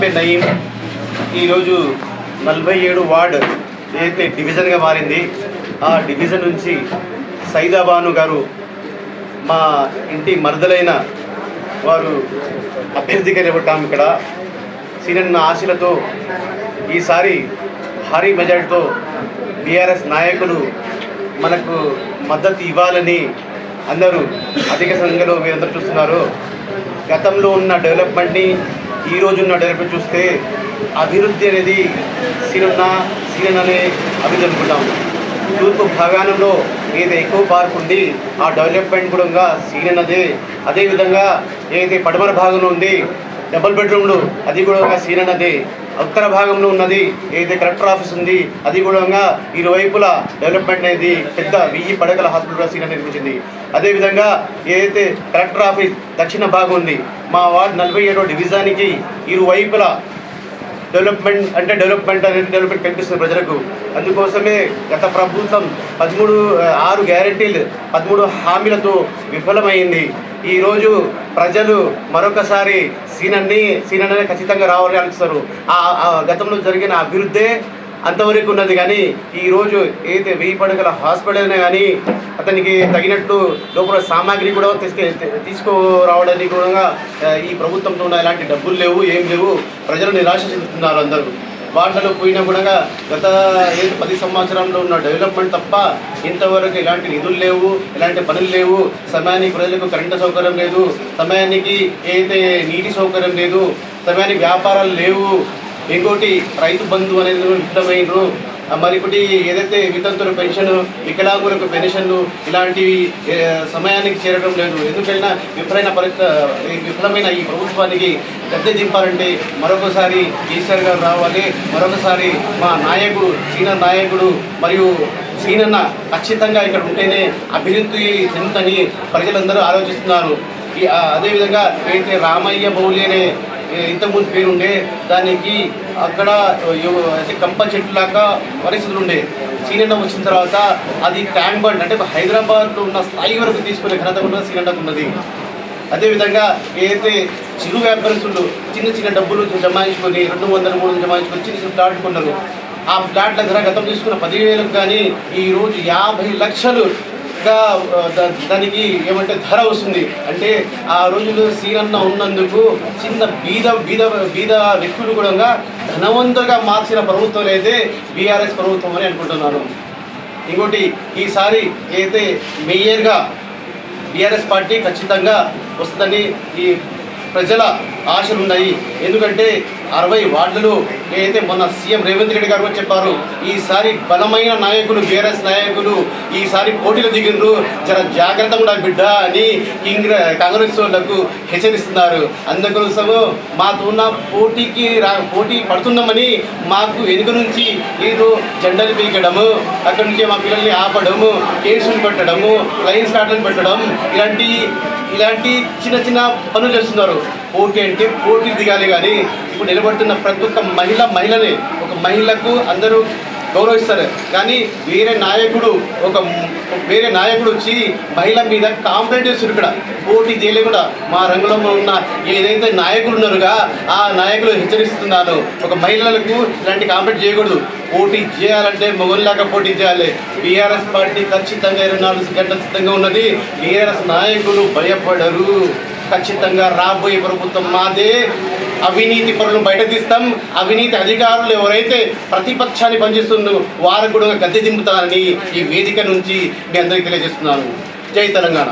పేరు నయీం ఈరోజు నలభై ఏడు వార్డ్ ఏదైతే డివిజన్గా మారింది ఆ డివిజన్ నుంచి సైదాబాను గారు మా ఇంటి మరదలైన వారు అభ్యర్థిగా నిలబడ్డాము ఇక్కడ. సీనియర్ ఆశలతో ఈసారి భారీ మెజార్టీతో బీఆర్ఎస్ నాయకులు మనకు మద్దతు ఇవ్వాలని అందరూ అధిక సంఖ్యలో మీరందరూ చూస్తున్నారు. గతంలో ఉన్న డెవలప్మెంట్ని ఈ రోజు ఉన్న చూస్తే అభివృద్ధి అనేది సీనన్న సీనన్ అనే అభివృద్ధి అనుకుంటాం తూర్పు భాగానంలో ఏదైతే ఎక్కువ పార్క్ ఉంది ఆ డెవలప్మెంట్ కూడా సీనన్ అదే అదేవిధంగా ఏదైతే పడమర భాగంలో ఉంది డబుల్ బెడ్రూమ్లు అది కూడా సీనన్ అదే ఉత్తర భాగంలో ఉన్నది ఏదైతే కలెక్టర్ ఆఫీస్ ఉంది అది కూడా ఇరువైపులా డెవలప్మెంట్ అనేది పెద్ద వెయ్యి పడగల హాస్పిటల్ సీన్ నిర్మించింది. అదేవిధంగా ఏదైతే కలెక్టర్ ఆఫీస్ దక్షిణ భాగం ఉంది మా వార్డ్ నలభై ఏడో డివిజన్కి ఇరువైపులా డెవలప్మెంట్ అంటే డెవలప్మెంట్ అనేది డెవలప్మెంట్ కనిపిస్తుంది ప్రజలకు. అందుకోసమే గత ప్రభుత్వం పదమూడు ఆరు గ్యారంటీలు పదమూడు హామీలతో విఫలమైంది. ఈరోజు ప్రజలు మరొకసారి సీనన్ని అనేది ఖచ్చితంగా రావాలని అనిపిస్తారు ఆ ఆ గతంలో జరిగిన అభివృద్ధే అంతవరకు ఉన్నది. కానీ ఈరోజు ఏదైతే వెయ్యి పడగల హాస్పిటల్ అయినా కానీ అతనికి తగినట్టు లోపల సామాగ్రి కూడా తీసుకు తీసుకురావడానికి కూడా ఈ ప్రభుత్వంతో ఉన్న ఎలాంటి డబ్బులు లేవు ఏం లేవు. ప్రజలు నిరాశ చెందుతున్నారు అందరూ. వాటలు పోయినా కూడా గత ఏది పది సంవత్సరంలో ఉన్న డెవలప్మెంట్ తప్ప ఇంతవరకు ఎలాంటి నిధులు లేవు ఎలాంటి పనులు లేవు. సమయానికి ప్రజలకు కరెంటు సౌకర్యం లేదు సమయానికి ఏదైతే నీటి సౌకర్యం లేదు సమయానికి వ్యాపారాలు లేవు. ఇంకోటి రైతు బంధు అనేది విఫలమైనరు మరి ఒకటి ఏదైతే వితంతుల పెన్షన్ వికలాంగులకు పెన్షన్లు ఇలాంటివి సమయానికి చేరడం లేదు. ఎందుకైనా విఫలమైన పరిస్థితి విఫలమైన ఈ ప్రభుత్వానికి గద్దె దింపాలంటే మరొకసారి కేసీఆర్ గారు రావాలి. మరొకసారి మా నాయకుడు సీనియర్ నాయకుడు మరియు సీనన్న ఖచ్చితంగా ఇక్కడ ఉంటేనే అభివృద్ధి చెందుతని ప్రజలందరూ ఆలోచిస్తున్నారు. అదేవిధంగా అయితే రామయ్య బౌలి అనే ఇంతకుముందు పేరుండే దానికి అక్కడ అయితే కంప చెట్టు లాగా పరిస్థితులు ఉండే. సీనన్న వచ్చిన తర్వాత అది ట్యాంక్ బండ్ అంటే హైదరాబాద్లో ఉన్న స్థాయి వరకు తీసుకునే ఘనత కూడా సీనన్నకు ఉన్నది. అదేవిధంగా ఏదైతే చిరు వ్యాపారస్తులు చిన్న చిన్న డబ్బులు జమాయించుకొని రెండు వందల మూడు వందలు జమాయించుకొని చిన్న చిన్న ప్లాట్ కొన్నారు. ఆ ప్లాట్ల ధర గతం తీసుకున్న పదివేలకు కానీ ఈరోజు యాభై లక్షలు గా దానికి ఏమంటే ధర వస్తుంది. అంటే ఆ రోజుల్లో సీరన్న ఉన్నందుకు చిన్న బీద బీద బీద వ్యక్తులు కూడా ధనవంతులుగా మార్చిన ప్రభుత్వం అయితే బీఆర్ఎస్ ప్రభుత్వం అని అనుకుంటున్నాను. ఇంకోటి ఈసారి అయితే మేయర్గా బీఆర్ఎస్ పార్టీ ఖచ్చితంగా వస్తుందని ఈ ప్రజల ఆశలు ఉన్నాయి ఎందుకంటే అరవై వార్డులు ఏదైతే మొన్న సీఎం రేవంత్ రెడ్డి గారు కూడా చెప్పారు ఈసారి బలమైన నాయకులు బీఆర్ఎస్ నాయకులు ఈసారి పోటీలు దిగిండ్రు చాలా జాగ్రత్తగా ఉండాలి బిడ్డ అని ఇంగ్ర కాంగ్రెస్ వాళ్ళకు హెచ్చరిస్తున్నారు. అందుకోసము మాతో ఉన్న పోటీకి రా పోటీ పడుతున్నామని మాకు వెనుక నుంచి ఏదో జెండాలు పీకడము అక్కడి నుంచి మా పిల్లల్ని ఆపడము కేసులు పెట్టడము లైన్స్ కార్డులు పెట్టడం ఇలాంటి ఇలాంటి చిన్న చిన్న పనులు చేస్తున్నారు. పోటీ అంటే పోటీ దిగాలి కానీ ఇప్పుడు నిలబడుతున్న ప్రతి ఒక్క మహిళ మహిళలే. ఒక మహిళకు అందరూ గౌరవిస్తారు. కానీ వేరే నాయకుడు ఒక వేరే నాయకుడు వచ్చి మహిళ మీద కాంప్లైంట్ చేస్తారు ఇక్కడ. పోటీ చేయలేకుండా మా రంగంలో ఉన్న ఏదైతే నాయకులు ఉన్నారుగా ఆ నాయకులు హెచ్చరిస్తున్నారు. ఒక మహిళలకు ఇలాంటి కాంప్లైంట్ చేయకూడదు. పోటీ చేయాలంటే మొగల్లాగా పోటీ చేయాలి. బీఆర్ఎస్ పార్టీ ఖచ్చితంగా ఇరవై నాలుగు గంటల సిద్ధంగా ఉన్నది. బీఆర్ఎస్ నాయకులు భయపడరు. ఖచ్చితంగా రాబోయే ప్రభుత్వం మాదే అవినీతి పనులను బయట తీస్తాం అవినీతి అధికారులు ఎవరైతే ప్రతిపక్షాన్ని పనిచేస్తుందో వారు కూడా గద్దె దింపుతారని ఈ వేదిక నుంచి మీ అందరికీ తెలియజేస్తున్నాను. జై తెలంగాణ.